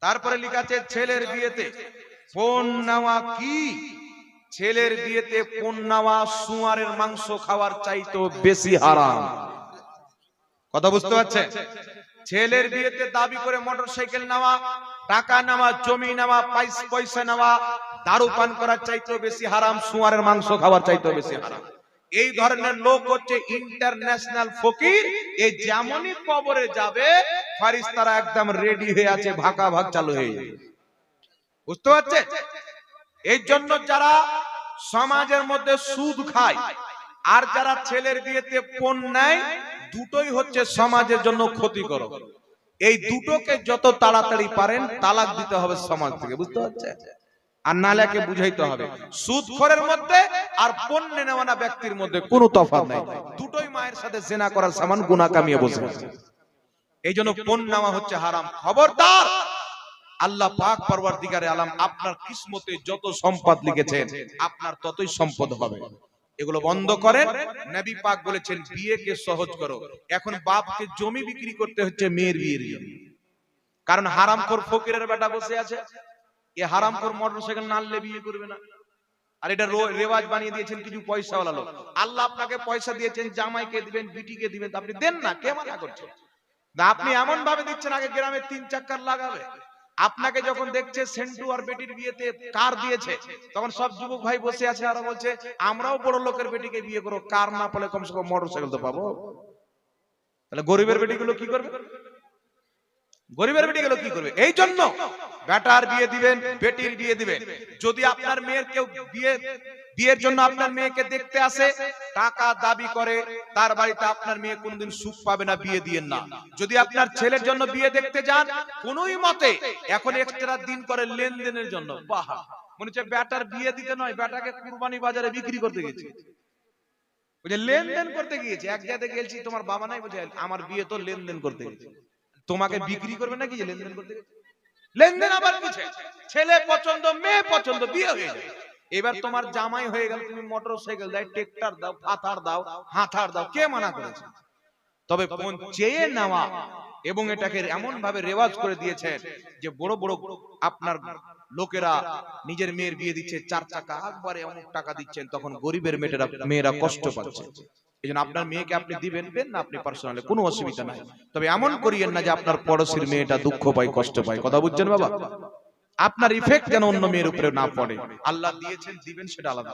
তারপরে লেখা আছে ছেলের বিয়েতে। ফোন নেওয়া কি? ছেলের বিয়েতে ফোন নেওয়া সুয়ারের মাংস খাওয়ার চাইতো বেশি হারাম। কথা বুঝতে পারছে ছেলের বিয়েতে দাবি করে মোটরসাইকেল নেওয়া, টাকা নেওয়া, জমি নেওয়া, পাইস- পয়সা নেওয়া, দারু পান করার চাইতেও বেশি হারাম সুয়ারের মাংস খাওয়ার চাইতেও বেশি হারাম। এই ধরনের লোক হচ্ছে ইন্টারন্যাশনাল ফকির এই যেমনই কবরে যাবে ফারিস্তারা একদম রেডি হয়ে আছে ভাকা ভাগ চালু হয়ে যাবে। বুঝতে পারছে এই জন্য যারা সমাজের মধ্যে সুদ খায়, আর যারা ছেলের বিয়েতে পণ নেয়, দুটোই হচ্ছে সমাজের জন্য ক্ষতিকর। এই দুটোকে যত তাড়াতাড়ি পারেন, তালাক দিতে হবে সমাজ থেকে, বুঝতে পারছে আর নালাকে বুঝাইতে হবে, সুদখোরের মধ্যে আর পণ্য নেওয়ানা ব্যক্তির মধ্যে কোনো তফাৎ নাই। দুটোই মায়ের সাথে জেনা করার সামান গুনাহ কামিয়ে বসে এই জন্য পণ নেওয়া হচ্ছে হারাম। খবরদার! আল্লাহ পাক পরওয়ারদিগারে আলাম আপনার কিসমতে যত সম্পদ লিখেছেন আপনার ততই সম্পদ হবে। এগুলো বন্ধ করেন নবী পাক বলেছেন বিয়েকে সহজ করো। এখন বাপকে জমি বিক্রি করতে হচ্ছে মেয়ের বিয়ের জন্য কারণ হারামখোর ফকিরের বেটা বসে আছে। এ হারামখোর মোটরসাইকেল নাললে বিয়ে করবে না। আর এটা রেওয়াজ বানিয়ে দিয়েছেন কিছু পয়সাওয়ালা লোক। আল্লাহ আপনাকে পয়সা দিয়েছেন জামাইকে দিবেন বিটিকে দিবেন। আপনি দেন না কে মানা করছে? আপনি এমন ভাবে দিচ্ছেন, আগে গ্রামে তিন চাক্কার লাগাবে। আপনাকে যখন দেখছে সেন্টু আর বেটির বিয়েতে কার দিয়েছে, তখন সব যুবক ভাই বসে আছে আর বলছে, আমরাও বড় লোকের বেটিকে বিয়ে করো কার না পেলে কমসে কম মোটর সাইকেল তো পাবো। তাহলে গরিবের বেটিগুলো কি করবে? গরিবের বেটিগুলো কি করবে? এই জন্য বেটার বিয়ে দিবেন, বেটির বিয়ে দিবেন। যদি আপনার মেয়ের কেউ বিয়ে, বিয়ের জন্য আপনার মেয়েকে দেখতে আসে, টাকা দাবি করে, তার বাড়িতে আপনার মেয়ে কোনদিন সুখ পাবে না, বিয়ে দিয়েন না। যদি আপনার ছেলের জন্য বিয়ে দেখতে যান, কোনোই মতে এখন এক্সট্রা দিন করে লেনদেনের জন্য। বাহ! মনে হচ্ছে বেটার বিয়ে দিতে নয়, বেটাকে কুরবানি বাজারে বিক্রি করতে গেছে। লেনদেন করতে গিয়েছে, এক জায়গায় গেছি, তোমার বাবা নাই বলছে আমার বিয়ে তো লেনদেন করতে গেছে। তোমাকে বিক্রি করবে নাকি লেনদেন করতে লেনদেন আবার কিছু ছেলে পছন্দ মেয়ে পছন্দ বিয়ে হয়ে যায় এবার তোমার জামাই হয়ে গেল তুমি মোটর সাইকেল দাও ট্রেক্টর দাও ফাথার দাও হাথার দাও কে মানা করেছে? তবে কোন চেয়ে নেওয়া এবং এটাকে এমন ভাবে রেওয়াজ করে দিয়েছেন যে বড় বড় আপনার লোকেরা নিজের মেয়ের বিয়ে দিচ্ছে চার টাকা একবারে অনেক টাকা দিচ্ছেন তখন গরিবের মেয়েরা মেয়েরা কষ্ট পাচ্ছে। এই জন্য আপনার মেয়েকে আপনি দিবেন দেন না আপনি পার্সোনালি কোনো অসুবিধা নাই। তবে এমন করিয়েন না যে আপনার পড়োশীর মেয়েটা দুঃখ পায় কষ্ট পায়। কথা বুঝছেন বাবা? আপনার ইফেক্ট যেন অন্য মেয়ের উপরে না পড়ে। আল্লাহ দিয়েছেন দিবেন সেটা আলাদা।